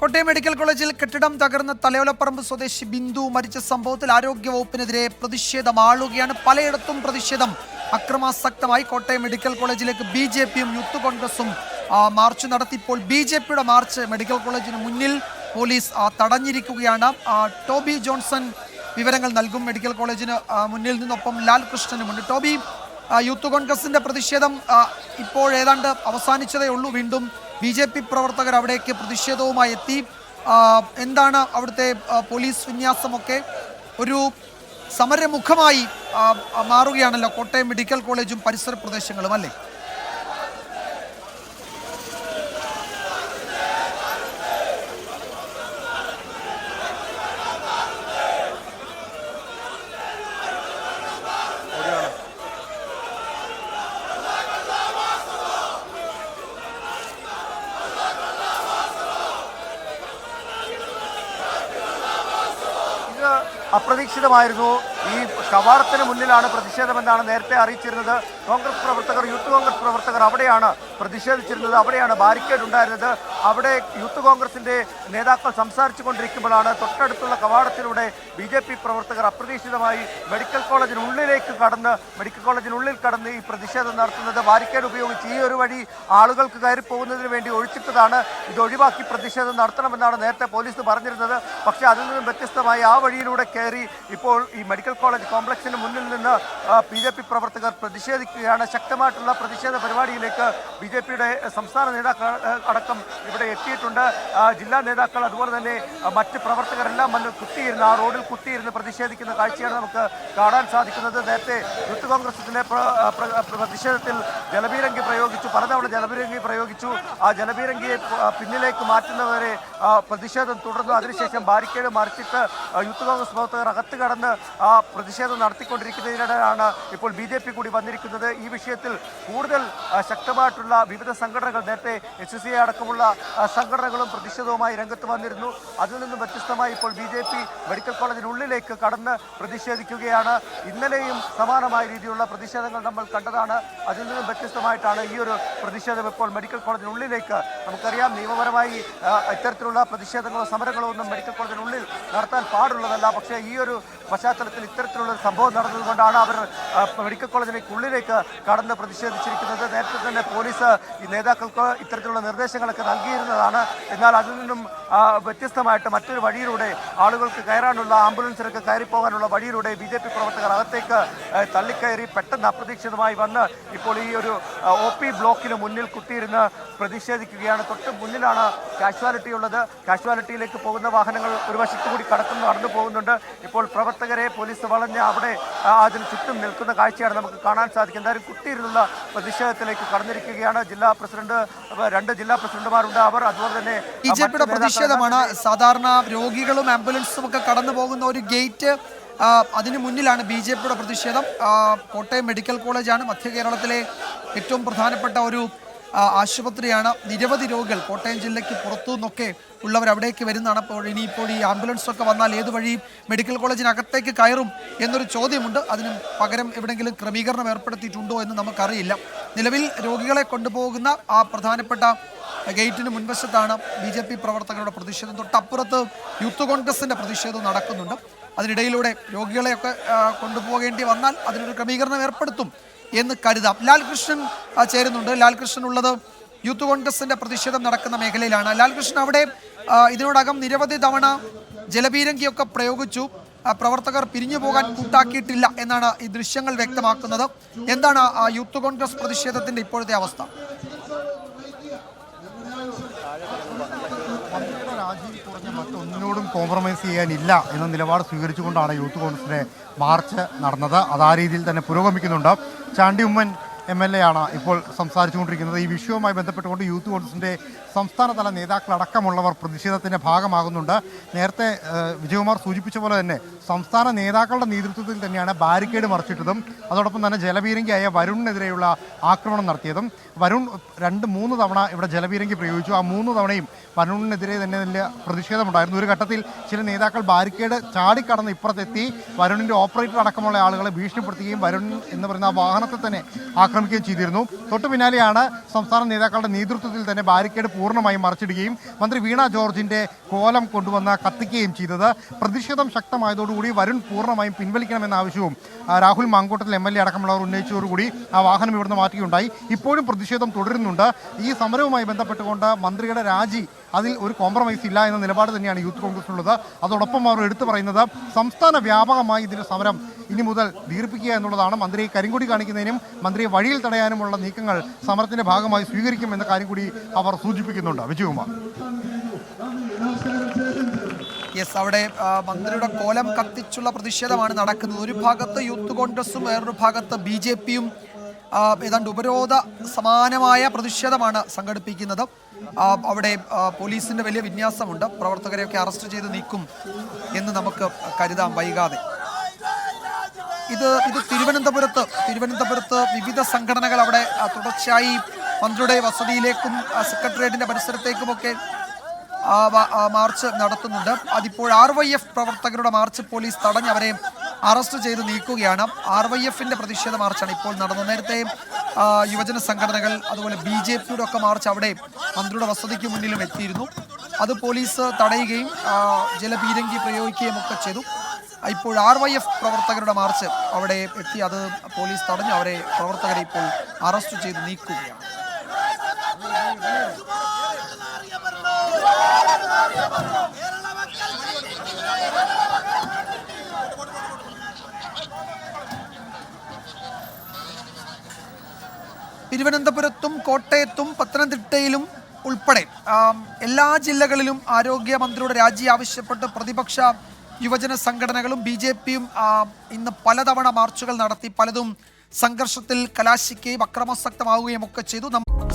Kottayam medical കോളേജിൽ കെട്ടിടം തകർന്ന തലയോലപ്പറമ്പ് സ്വദേശി ബിന്ദു മരിച്ച സംഭവത്തിൽ ആരോഗ്യവകുപ്പിനെതിരെ പ്രതിഷേധം ആളുകയാണ് പലയിടത്തും പ്രതിഷേധം. അക്രമാസക്തമായി കോട്ടയം മെഡിക്കൽ കോളേജിലേക്ക് ബി ജെ പിയും യൂത്ത് കോൺഗ്രസും മാർച്ച് നടത്തിയപ്പോൾ ബി ജെ പിയുടെ മാർച്ച് മെഡിക്കൽ കോളേജിന് മുന്നിൽ പോലീസ് തടഞ്ഞിരിക്കുകയാണ്. ടോബി ജോൺസൺ വിവരങ്ങൾ നൽകും മെഡിക്കൽ കോളേജിന് മുന്നിൽ നിന്നൊപ്പം ലാൽ കൃഷ്ണനുമുണ്ട് ടോബി യൂത്ത് കോൺഗ്രസിന്റെ പ്രതിഷേധം ഇപ്പോൾ ഏതാണ്ട് അവസാനിച്ചതേ ഉള്ളൂ. വീണ്ടും ബി ജെ പി പ്രവർത്തകർ അവിടേക്ക് പ്രതിഷേധവുമായി എത്തി. എന്താണ് അവിടുത്തെ പോലീസ് വിന്യാസമൊക്കെ? ഒരു സമരമുഖമായി മാറുകയാണല്ലോ. കോട്ടയം മെഡിക്കൽ കോളേജും പരിസര പ്രദേശങ്ങളും അല്ലേ ഇത് അപ്രതീക്ഷിതമായിരുന്നു. ഈ കവാടത്തിന് മുന്നിലാണ് പ്രതിഷേധമെന്നാണ് നേരത്തെ അറിയിച്ചിരുന്നത്. കോൺഗ്രസ് പ്രവർത്തകർ യൂത്ത് കോൺഗ്രസ് പ്രവർത്തകർ അവിടെയാണ് പ്രതിഷേധിച്ചിരുന്നത്. അവിടെയാണ് ബാരിക്കേഡ് ഉണ്ടായിരുന്നത്. അവിടെ യൂത്ത് കോൺഗ്രസിന്റെ നേതാക്കൾ സംസാരിച്ചു കൊണ്ടിരിക്കുമ്പോഴാണ് തൊട്ടടുത്തുള്ള കവാടത്തിലൂടെ ബി ജെ പി പ്രവർത്തകർ അപ്രതീക്ഷിതമായി മെഡിക്കൽ കോളേജിനുള്ളിലേക്ക് കടന്ന് മെഡിക്കൽ കോളേജിനുള്ളിൽ കടന്ന് ഈ പ്രതിഷേധം നടത്തുന്നത്. ബാരിക്കേഡ് ഉപയോഗിച്ച് ഈ ഒരു വഴി ആളുകൾക്ക് കയറി പോകുന്നതിന് വേണ്ടി ഒഴിച്ചിട്ടതാണ് ഇത് ഒഴിവാക്കി പ്രതിഷേധം നടത്തണമെന്നാണ് നേരത്തെ പോലീസ് പറഞ്ഞിരുന്നത്. പക്ഷേ അതിൽ നിന്നും വ്യത്യസ്തമായി ആ വഴിയിലൂടെ കയറി ഇപ്പോൾ ഈ മെഡിക്കൽ കോളേജ് കോംപ്ലക്സിന് മുന്നിൽ നിന്ന് ബി ജെ പി പ്രവർത്തകർ പ്രതിഷേധിക്കുകയാണ്. ശക്തമായിട്ടുള്ള പ്രതിഷേധ പരിപാടിയിലേക്ക് ബി ജെ പിയുടെ സംസ്ഥാന നേതാക്കൾ അടക്കം ഇവിടെ എത്തിയിട്ടുണ്ട്. ജില്ലാ നേതാക്കൾ അതുപോലെ തന്നെ മറ്റ് പ്രവർത്തകരെല്ലാം വന്ന് കുത്തിയിരുന്ന് ആ റോഡിൽ കുത്തിയിരുന്ന് പ്രതിഷേധിക്കുന്ന കാഴ്ചയാണ് നമുക്ക് കാണാൻ സാധിക്കുന്നത്. നേരത്തെ യൂത്ത് കോൺഗ്രസിന്റെ പ്രതിഷേധത്തിൽ ജലബീരങ്കി പ്രയോഗിച്ചു പലതവണ ജലബീരങ്കി പ്രയോഗിച്ചു. ആ ജലബീരങ്കിയെ പിന്നിലേക്ക് മാറ്റുന്നവരെ പ്രതിഷേധം തുടർന്നു. അതിനുശേഷം ബാരിക്കേഡ് മറിച്ചിട്ട് യൂത്ത് കോൺഗ്രസ് പ്രവർത്തകർ അകത്ത് കടന്ന് ആ പ്രതിഷേധം നടത്തിക്കൊണ്ടിരിക്കുന്നതിനിടെയാണ് ഇപ്പോൾ ബി കൂടി വന്നിരിക്കുന്നത്. ഈ വിഷയത്തിൽ കൂടുതൽ ശക്തമായിട്ടുള്ള വിവിധ സംഘടനകൾ നേരത്തെ എച്ച് സി അടക്കമുള്ള സംഘടനകളും പ്രതിഷേധവുമായി രംഗത്ത് വന്നിരുന്നു. അതിൽ നിന്നും വ്യത്യസ്തമായി ഇപ്പോൾ ബി ജെ പി മെഡിക്കൽ കോളേജിനുള്ളിലേക്ക് കടന്ന് പ്രതിഷേധിക്കുകയാണ്. ഇന്നലെയും സമാനമായ രീതിയിലുള്ള പ്രതിഷേധങ്ങൾ നമ്മൾ കണ്ടതാണ്. അതിൽ നിന്നും വ്യത്യസ്തമായിട്ടാണ് ഈ ഒരു പ്രതിഷേധം ഇപ്പോൾ മെഡിക്കൽ കോളേജിനുള്ളിലേക്ക് നമുക്കറിയാം. നിയമപരമായി ഇത്തരത്തിലുള്ള പ്രതിഷേധങ്ങളോ സമരങ്ങളോ ഒന്നും മെഡിക്കൽ കോളേജിനുള്ളിൽ നടത്താൻ പാടുള്ളതല്ല. പക്ഷേ ഈ ഒരു പശ്ചാത്തലത്തിൽ ഇത്തരത്തിലുള്ള സംഭവം നടന്നതുകൊണ്ടാണ് അവർ മെഡിക്കൽ കോളേജിലേക്ക് ഉള്ളിലേക്ക് കടന്ന് പ്രതിഷേധിച്ചിരിക്കുന്നത്. നേരത്തെ തന്നെ പോലീസ് ഈ നേതാക്കൾക്ക് ഇത്തരത്തിലുള്ള നിർദ്ദേശങ്ങളൊക്കെ നൽകിയിരുന്നതാണ്. എന്നാൽ അതിൽ നിന്നും വ്യത്യസ്തമായിട്ട് മറ്റൊരു വഴിയിലൂടെ ആളുകൾക്ക് കയറാനുള്ള ആംബുലൻസിലൊക്കെ കയറിപ്പോകാനുള്ള വഴിയിലൂടെ ബി ജെ പി പ്രവർത്തകർ അകത്തേക്ക് തള്ളിക്കയറി പെട്ടെന്ന് അപ്രതീക്ഷിതമായി വന്ന് ഇപ്പോൾ ഈ ഒരു ഒ പി ബ്ലോക്കിന് മുന്നിൽ കുത്തിയിരുന്ന് പ്രതിഷേധിക്കുകയാണ്. തൊട്ട് മുന്നിലാണ് കാഷ്വാലിറ്റി ഉള്ളത് കാഷ്വാലിറ്റിയിലേക്ക് പോകുന്ന വാഹനങ്ങൾ ഒരു വശത്തു കൂടി കടക്കുന്നു നടന്നു പോകുന്നുണ്ട്. ഇപ്പോൾ പ്രവർത്തകരെ പോലീസ് വളഞ്ഞ് അവിടെ അതിന് ചുറ്റും നിൽക്കുന്ന കാഴ്ചയാണ് നമുക്ക് കാണാൻ സാധിക്കുന്നത്. എന്തായാലും കുട്ടിയിലുള്ള പ്രതിഷേധത്തിലേക്ക് കടന്നിരിക്കുകയാണ് ജില്ലാ പ്രസിഡന്റ് രണ്ട് ജില്ലാ പ്രസിഡന്റുമാരുണ്ട് അവർ. അതുപോലെ തന്നെ ബി ജെ പിയുടെ പ്രതിഷേധമാണ് സാധാരണ രോഗികളും ആംബുലൻസും ഒക്കെ കടന്നു പോകുന്ന ഒരു ഗേറ്റ് അതിനു മുന്നിലാണ് ബി ജെ പിയുടെ പ്രതിഷേധം. കോട്ടയം മെഡിക്കൽ കോളേജാണ് മധ്യ കേരളത്തിലെ ഏറ്റവും പ്രധാനപ്പെട്ട ഒരു ആശുപത്രിയാണ്. നിരവധി രോഗികൾ കോട്ടയം ജില്ലയ്ക്ക് പുറത്തു നിന്നൊക്കെ ഉള്ളവർ അവിടേക്ക് വരുന്നതാണ്. അപ്പോൾ ഇനിയിപ്പോൾ ഈ ആംബുലൻസൊക്കെ വന്നാൽ ഏത് വഴി മെഡിക്കൽ കോളേജിനകത്തേക്ക് കയറും എന്നൊരു ചോദ്യമുണ്ട്. അതിന് പകരം എവിടെയെങ്കിലും ക്രമീകരണം ഏർപ്പെടുത്തിയിട്ടുണ്ടോ എന്ന് നമുക്കറിയില്ല. നിലവിൽ രോഗികളെ കൊണ്ടുപോകുന്ന ആ പ്രധാനപ്പെട്ട ഗേറ്റിന് മുൻവശത്താണ് ബി ജെ പി പ്രവർത്തകരുടെ പ്രതിഷേധം. തൊട്ടപ്പുറത്ത് യൂത്ത് കോൺഗ്രസിന്റെ പ്രതിഷേധം നടക്കുന്നുണ്ട്. അതിനിടയിലൂടെ രോഗികളെയൊക്കെ കൊണ്ടുപോകേണ്ടി വന്നാൽ അതിനൊരു ക്രമീകരണം ഏർപ്പെടുത്തും എന്ന് കരുതാം. ലാൽകൃഷ്ണൻ ചേരുന്നുണ്ട്. ലാൽകൃഷ്ണൻ ഉള്ളത് യൂത്ത് കോൺഗ്രസിന്റെ പ്രതിഷേധം നടക്കുന്ന മേഖലയിലാണ്. ലാൽകൃഷ്ണൻ അവിടെ ഇതിനോടകം നിരവധി തവണ ജലപീരങ്കിയൊക്കെ പ്രയോഗിച്ചു. പ്രവർത്തകർ പിരിഞ്ഞു പോകാൻ കൂട്ടാക്കിയിട്ടില്ല എന്നാണ് ഈ ദൃശ്യങ്ങൾ വ്യക്തമാക്കുന്നത്. എന്താണ് ആ യൂത്ത് കോൺഗ്രസ് പ്രതിഷേധത്തിന്റെ ഇപ്പോഴത്തെ അവസ്ഥ? മറ്റൊന്നിനോടും കോംപ്രമൈസ് ചെയ്യാനില്ല എന്ന നിലപാട് സ്വീകരിച്ചുകൊണ്ടാണ് യൂത്ത് കോൺഗ്രസിന്റെ മാർച്ച് നടന്നത്. അത് ആ രീതിയിൽ തന്നെ പുരോഗമിക്കുന്നുണ്ട്. Chandy Oommen M L A ആണ് ഇപ്പോൾ സംസാരിച്ചുകൊണ്ടിരിക്കുന്നത്. ഈ വിഷയവുമായി ബന്ധപ്പെട്ടുകൊണ്ട് യൂത്ത് കോൺഗ്രസിന്റെ സംസ്ഥാനതല നേതാക്കളടക്കമുള്ളവർ പ്രതിഷേധത്തിന്റെ ഭാഗമാകുന്നുണ്ട്. നേരത്തെ വിജയകുമാർ സൂചിപ്പിച്ച പോലെ തന്നെ സംസ്ഥാന നേതാക്കളുടെ നേതൃത്വത്തിൽ തന്നെയാണ് ബാരിക്കേഡ് മറിച്ചിട്ടതും അതോടൊപ്പം തന്നെ ജലപീരങ്കിയായ വരുണിനെതിരെയുള്ള ആക്രമണം നടത്തിയതും. വരുൺ രണ്ട് മൂന്ന് തവണ ഇവിടെ ജലപീരങ്കി പ്രയോഗിച്ചു. ആ മൂന്ന് തവണയും വരുണിനെതിരെ തന്നെ നല്ല പ്രതിഷേധമുണ്ടായിരുന്നു. ഒരു ഘട്ടത്തിൽ ചില നേതാക്കൾ ബാരിക്കേഡ് ചാടിക്കടന്ന് ഇപ്പുറത്തെത്തി. വരുണിന്റെ ഓപ്പറേറ്റർ അടക്കമുള്ള ആളുകളെ ഭീഷണിപ്പെടുത്തുകയും വരുൺ എന്ന് പറയുന്ന ആ വാഹനത്തെ തന്നെ ആക്രമിച്ചു ആക്രമിക്കുകയും ചെയ്തിരുന്നു. തൊട്ടു പിന്നാലെയാണ് സംസ്ഥാന നേതാക്കളുടെ നേതൃത്വത്തിൽ തന്നെ ബാരിക്കേഡ് പൂർണമായും മറിച്ചിടുകയും മന്ത്രി വീണ ജോർജിന്റെ കോലം കൊണ്ടുവന്ന് കത്തിക്കുകയും ചെയ്തത്. പ്രതിഷേധം ശക്തമായതോടുകൂടി വരുൺ പൂർണമായും പിൻവലിക്കണമെന്ന ആവശ്യവും Rahul Mamkootathil M L A അടക്കമുള്ളവർ ഉന്നയിച്ചതോടുകൂടി ആ വാഹനം ഇവിടുന്ന് മാറ്റുകയുണ്ടായി. ഇപ്പോഴും പ്രതിഷേധം തുടരുന്നുണ്ട്. ഈ സമരവുമായി ബന്ധപ്പെട്ടുകൊണ്ട് മന്ത്രിയുടെ രാജി അതിൽ ഒരു കോംപ്രമൈസ് ഇല്ല എന്ന നിലപാട് തന്നെയാണ് യൂത്ത് കോൺഗ്രസ് ഉള്ളത് അതോടൊപ്പം അവർ എടുത്തു പറയുന്നത് സംസ്ഥാന വ്യാപകമായി ഇതിന്റെ സമരം ഇനി മുതൽ ദീർപ്പിക്കുക എന്നുള്ളതാണ് മന്ത്രിയെ കരിങ്കൊടി കാണിക്കുന്നതിനും മന്ത്രിയെ വഴിയിൽ തടയാനുമുള്ള നീക്കങ്ങൾ സമരത്തിന്റെ ഭാഗമായി സ്വീകരിക്കും എന്ന കാര്യം കൂടി അവർ സൂചിപ്പിക്കുന്നുണ്ട്. വിജയകുമാർ യെസ് അവിടെ മന്ത്രിയുടെ കോലം കത്തിച്ചുള്ള പ്രതിഷേധമാണ് നടക്കുന്നത്. ഒരു ഭാഗത്ത് യൂത്ത് കോൺഗ്രസും വേറൊരു ഭാഗത്ത് ബി ജെ പിയും ഏതാണ്ട് ഉപരോധ സമാനമായ പ്രതിഷേധമാണ് സംഘടിപ്പിക്കുന്നത്. അവിടെ പോലീസിന്റെ വലിയ വിന്യാസമുണ്ട്. പ്രവർത്തകരെയൊക്കെ അറസ്റ്റ് ചെയ്ത് നീക്കും എന്ന് നമുക്ക് കരുതാം വൈകാതെ. ഇത് ഇത് തിരുവനന്തപുരത്ത് തിരുവനന്തപുരത്ത് വിവിധ സംഘടനകൾ അവിടെ തുടർച്ചയായി മന്ത്രിയുടെ വസതിയിലേക്കും സെക്രട്ടേറിയറ്റിന്റെ പരിസരത്തേക്കുമൊക്കെ മാർച്ച് നടത്തുന്നുണ്ട്. അതിപ്പോൾ ആർ വൈ എഫ് പ്രവർത്തകരുടെ മാർച്ച് പോലീസ് തടഞ്ഞ് അവരെ അറസ്റ്റ് ചെയ്ത് നീക്കുകയാണ്. ആർ വൈ എഫിന്റെ പ്രതിഷേധ മാർച്ചാണ് ഇപ്പോൾ നടന്നത്. നേരത്തെ യുവജന സംഘടനകൾ അതുപോലെ ബി ജെ പിയുടെ ഒക്കെ മാർച്ച് അവിടെ മന്ത്രിയുടെ വസതിക്ക് മുന്നിലും എത്തിയിരുന്നു. അത് പോലീസ് തടയുകയും ജലപീരങ്കി പ്രയോഗിക്കുകയും ഒക്കെ ചെയ്തു. ഇപ്പോൾ ആർ വൈ എഫ് പ്രവർത്തകരുടെ മാർച്ച് അവിടെ എത്തി. അത് പോലീസ് തടഞ്ഞു. അവരെ പ്രവർത്തകരെ ഇപ്പോൾ അറസ്റ്റ് ചെയ്ത് നീക്കുകയാണ്. തിരുവനന്തപുരത്തും കോട്ടയത്തും പത്തനംതിട്ടയിലും ഉൾപ്പെടെ എല്ലാ ജില്ലകളിലും ആരോഗ്യമന്ത്രിയുടെ രാജി ആവശ്യപ്പെട്ട് പ്രതിപക്ഷ യുവജന സംഘടനകളും ബി ജെ പിയും ഇന്ന് പലതവണ മാർച്ചുകൾ നടത്തി പലതും സംഘർഷത്തിൽ കലാശിക്കുകയും അക്രമാസക്തമാവുകയും ഒക്കെ ചെയ്തു. നമ്മ-